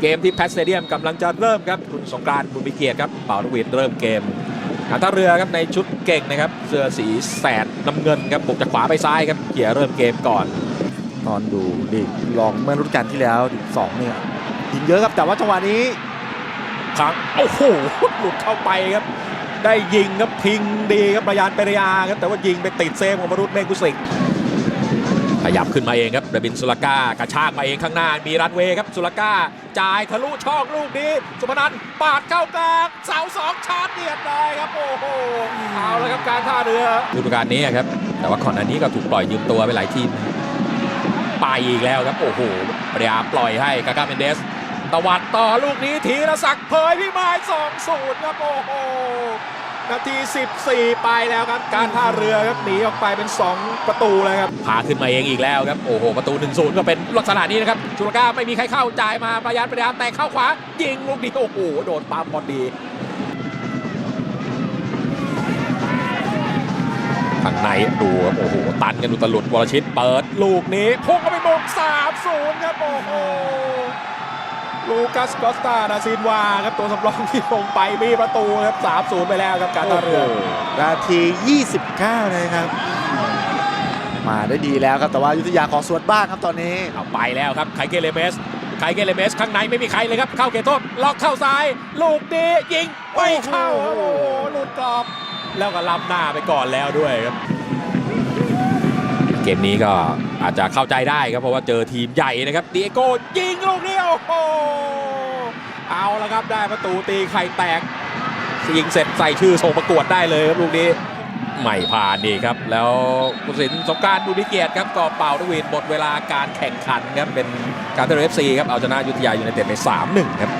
เกมที่แพทสเตเดียมกำลังจะเริ่มครับคุณสงกรานต์บุญมีเกียรติครับเป่านกหวีดเริ่มเกมการท่าเรือครับในชุดเก่งนะครับเสื้อสีแสดน้ำเงินครับบุกจากขวาไปซ้ายครับเขี่ยเริ่มเกมก่อน ตอนดูลีกลองเมื่อฤดูกาลที่แล้วสองเนี่ยยิงเยอะครับแต่ว่าจังหวะนี้ครั้งโอ้โหหลุดเข้าไปครับ ได้ยิงครับพิงดีครับประยานเปรยาครับแต่ว่ายิงไปติดเซฟของวรุษเมฆกุสิก ขยับขึ้นมาเองครับเดบินสุลก้ากระชากมาเองข้างหน้า มีรันเวย์ครับสุลก้าจ่ายทะลุช่องลูกนี้ สุพนันท์ปาดเข้ากลางเสาสองชาร์จเดียดเลยครับโอ้โหเอาแล้วครับการท่าเรือฤดูกาลนี้ครับ แต่ว่าก่อนหน้านี้ก็ถูกปล่อยยืมตัวไปหลายทีมไปอีกแล้วครับโอ้โหปรยาปล่อยให้กาก้าเมนเดสตวัดต่อลูกนี้ธีรศักดิ์เผยพี่ไม้สองศูนย์ครับโอ้โห นาที 14 ไปแล้วครับ การท่าเรือครับหนีออกไปเป็น 2 ประตูเลยครับพาขึ้นมาเองอีกแล้วครับ โอ้โห ประตู 1-0 ก็เป็นลักษณะนี้นะครับชุลก้าไม่มีใครเข้าจ่ายมาประยานประยานแต่เข้าขวา ยิงลูกนี้โอ้โห โดนปั๊มพอดีข้างในดูครับโอ้โห ตันกันอุตลุดวรชิตเปิด ลูกนี้พุ่งเข้าไปมง3-0 ครับ โอ้โห ลูคัสกอสตาดาซินวาครับตัวสำรองที่ลงไปมีประตูครับ3-0ไปแล้วครับการท่าเรือโโหนาที 29เลยครับ มาได้ดีแล้วครับแต่ว่ายุทธยาขอสวนบ้างครับตอนนี้เอาไปแล้วครับไคเกเลเมสไคเกเลเมสข้างในไม่มีใครเลยครับ เข้าเขตโทษล็อกเข้าซ้าย ลูกนี้ยิงไม่เข้าครับโอ้โหหลุดกรอบ แล้วก็ล้ำหน้าไปก่อนแล้วด้วยครับ เกมนี้ก็อาจจะเข้าใจได้ครับ เพราะว่าเจอทีมใหญ่นะครับดีเอโก้ยิงลูกนี้โอ้เอาละครับได้ประตูตีไข่แตกยิงเสร็จใส่ชื่อส่งประกวดได้เลยครับลูกนี้ไม่ผ่านดีครับ แล้วผู้สินสงการบุญวิเกียรติครับก็เป่าทวีนหมดเวลาการแข่งขันครับเป็นการเตอร์เอฟซีครับเอาชนะยุทธยายูไนเต็ดไป 3-1 ครับ